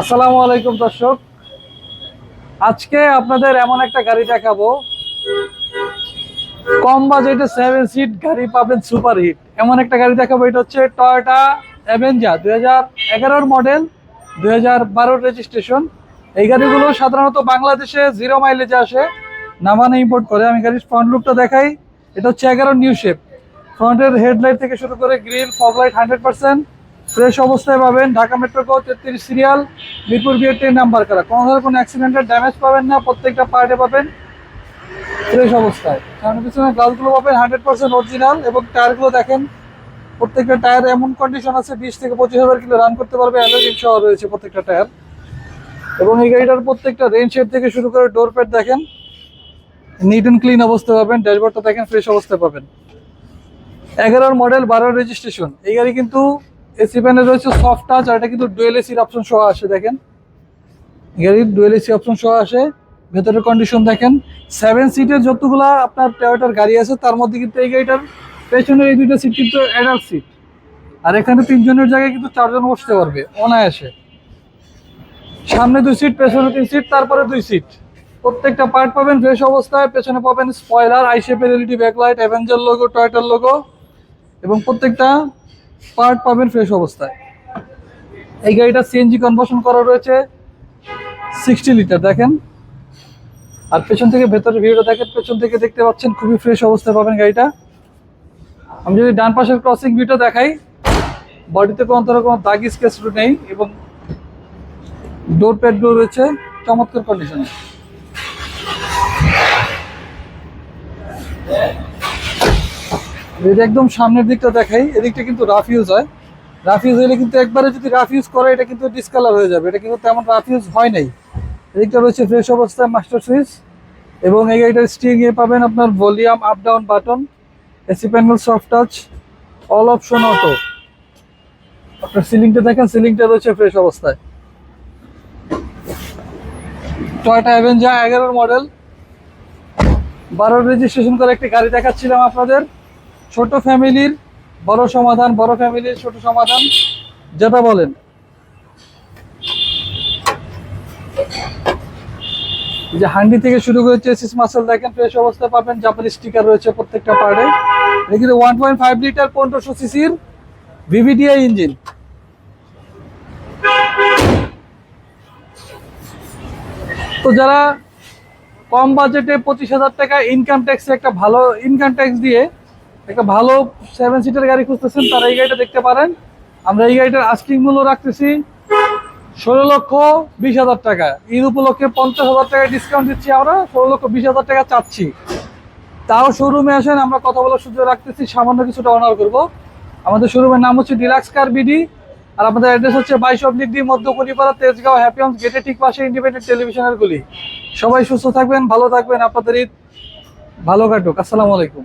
আসসালামু আলাইকুম, দর্শক। আজকে আপনাদের এমন একটা গাড়ি দেখাবো। কম বাজেটে সেভেন সিট গাড়ি পাবেন সুপার হিট এমন একটা গাড়ি দেখাবো, এটা হচ্ছে টয়োটা অ্যাভেঞ্জা দুই হাজার মডেল দুই রেজিস্ট্রেশন এই গাড়িগুলো সাধারণত বাংলাদেশে জিরো মাইলেজে আসে, নামানে ইম্পোর্ট করে। আমি গাড়ির ফ্রন্ট লুকটা দেখাই। এটা হচ্ছে এগারো নিউ শেপ ফ্রন্টের হেডলাইট থেকে শুরু করে grill fog light hundred percent fresh অবস্থায় পাবেন ঢাকা মেট্রো গো তেত্রিশ সিরিয়াল, মিরপুর বিয়ের নাম্বার করা। কোনো ধরনের কোনো অ্যাক্সিডেন্টের ড্যামেজ পাবেন না, প্রত্যেকটা পার্টে পাবেন। ফ্রেশ অবস্থায়। সামনে পিছনে গ্লাসগুলো পাবেন হান্ড্রেড পার্সেন্ট অরিজিনাল এবং টায়ারগুলো দেখেন, প্রত্যেকটা টায়ার এমন কন্ডিশন আছে, বিশ থেকে পঁচিশ হাজার কিলো রান করতে পারবে অ্যালোজিন সহ রয়েছে প্রত্যেকটা টায়ার এবং এই গাড়িটার প্রত্যেকটা রেঞ্জ থেকে শুরু করে ডোর প্যাড দেখেন নিট অ্যান্ড ক্লিন অবস্থায় পাবেন ড্যাশবোর্ডটা দেখেন ফ্রেশ অবস্থায় পাবেন। এগারোর মডেল বারোর রেজিস্ট্রেশন এই গাড়ি কিন্তু এসি প্যানে রয়েছে সফট টাচ আর এটা কিন্তু ডুয়েল এসির অপশন সহ আসে, দেখেন। গাড়ির ডুয়েল এসি অপশন সহ আসে। ভেতরের কন্ডিশন দেখেন। সেভেন সিটের যতগুলা আপনার টয়োটার গাড়ি আছে, তার মধ্যে কিন্তু এই গাড়িটার পেছনের এই দুইটা সিট কিন্তু অ্যাডাল্ট সিট আর এখানে তিনজনের জায়গায় কিন্তু চারজন বসতে পারবে, অনায়াসে। সামনে দুই সিট পেছনে তিন সিট তারপরে দুই সিট প্রত্যেকটা পার্ট পাবেন ফ্রেশ অবস্থায়, পেছনে পাবেন স্পয়লার আইশেপের এলইডি ব্যাকলাইট অ্যাভেঞ্জার লোগো টয়টার লোগো এবং প্রত্যেকটা পার্ট পাবেন ফ্রেশ অবস্থায়। এই গাড়িটা সিএনজি কনভার্সন করা রয়েছে সিক্সটি লিটার দেখেন। আর পেছন থেকে ভেতরে ভিউটা দেখেন, পেছন থেকে দেখতে পাচ্ছেন, খুবই ফ্রেশ অবস্থায় পাবেন গাড়িটা। আমি যদি ডান পাশের ক্রসিং ভিউটা দেখাই, বডিতে কোনো ধরনের কোনো দাগ স্কেচ নেই এবং ডোর প্যাডগুলো রয়েছে চমৎকার কন্ডিশনে যদি একদম সামনের দিকটা দেখাই, এদিকটা কিন্তু রাফ ইউজ হয়। রাফ ইউজ হলে কিন্তু একবারে যদি রাফ ইউজ করে এটা কিন্তু ডিসকালার হয়ে যাবে। এটা কিন্তু তেমন রাফ ইউজ হয় নাই। এদিকটা রয়েছে ফ্রেশ অবস্থায় মাস্টার সুইচ এবং এই গাড়িটার স্টিং এ পাবেন আপনার volume up down button AC panel soft touch all option auto আপনার সিলিংটা দেখেন সিলিংটা রয়েছে ফ্রেশ অবস্থায়। টয়টা অ্যাভেঞ্জা এগারোর মডেল বারো রেজিস্ট্রেশন করে একটি গাড়ি দেখাচ্ছিলাম আপনাদের। ছোট ফ্যামিলির বড় সমাধান, বড় ফ্যামিলির ছোট সমাধান, যেটা বলেন। যে হান্ডি থেকে শুরু করে চেসিস মাসেল দেখেন ফ্রেশ অবস্থায় পাবেন। জাপানি স্টিকার রয়েছে প্রত্যেকটা পার্টে এখানে ওয়ান পয়েন্ট ফাইভ লিটার পনেরোশো সিসির ভিভিডিআই ইঞ্জিন তো যারা কম বাজেটে পঁচিশ হাজার টাকা ইনকাম ট্যাক্সে একটা ভালো ইনকাম ট্যাক্স দিয়ে একটা ভালো সেভেন সিটার গাড়ি খুঁজতেছেন, তারা এই গাড়িটা দেখতে পারেন। আমরা এই গাড়িটার আস্কিং মূল্য রাখতেছি ষোলো লক্ষ বিশ হাজার টাকা। ঈদ উপলক্ষে পঞ্চাশ হাজার টাকা ডিসকাউন্ট দিচ্ছি আমরা, ষোলো লক্ষ বিশ হাজার টাকা চাচ্ছি। তাও শোরুমে আসেন, আমরা কথা বলার সুযোগ রাখতেছি, সামান্য কিছুটা অনার করব। আমাদের শোরুমের নাম হচ্ছে ডিলাক্স কার বিডি আর আমাদের অ্যাড্রেস হচ্ছে বাইশ oblique D Madhyakalipara Tejgaon Happy Homes গেটের ঠিক পাশে ইন্ডিপেন্ডেন্ট টেলিভিশনের গুলি। সবাই সুস্থ থাকবেন, ভালো থাকবেন, আপনাদের ঈদ ভালো কাটুক। আসসালামু আলাইকুম।